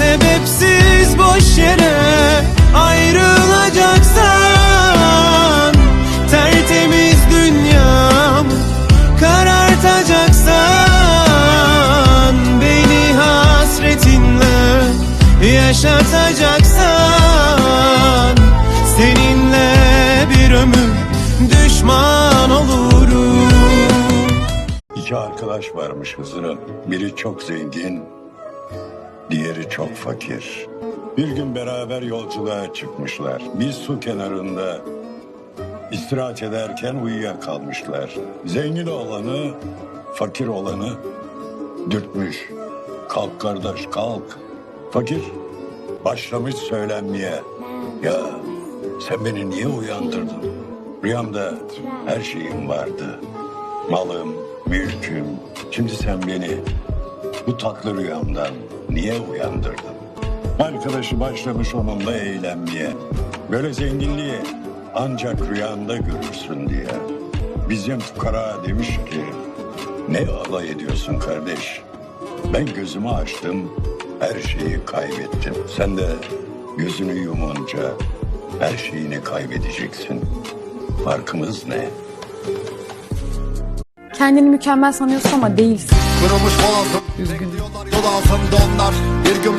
Sebepsiz boş yere ayrılacaksan Tertemiz dünyamı karartacaksan Beni hasretinle yaşatacaksan Seninle bir ömür düşman olurum İki arkadaş varmış Hızır'ın. Biri çok zengin, diğeri çok fakir. Bir gün beraber yolculuğa çıkmışlar. Bir su kenarında istirahat ederken uyuyakalmışlar. Zengin olanı, fakir olanı dürtmüş. Kalk kardeş kalk. Fakir başlamış söylenmeye. Ya sen beni niye uyandırdın? Rüyamda her şeyim vardı. Malım, mülküm. Şimdi sen beni bu tatlı rüyamdan niye uyandırdın? Arkadaşı başlamış onunla eğlenmeye. Böyle zenginliği ancak rüyanda görürsün diye. Bizim fukara demiş ki ne alay ediyorsun kardeş? Ben gözümü açtım, her şeyi kaybettim. Sen de gözünü yumunca her şeyini kaybedeceksin. Farkımız ne? Kendini mükemmel sanıyorsun ama değilsin. Kırılmış boğazım Üzgünüm. Yol altında onlar Bir gün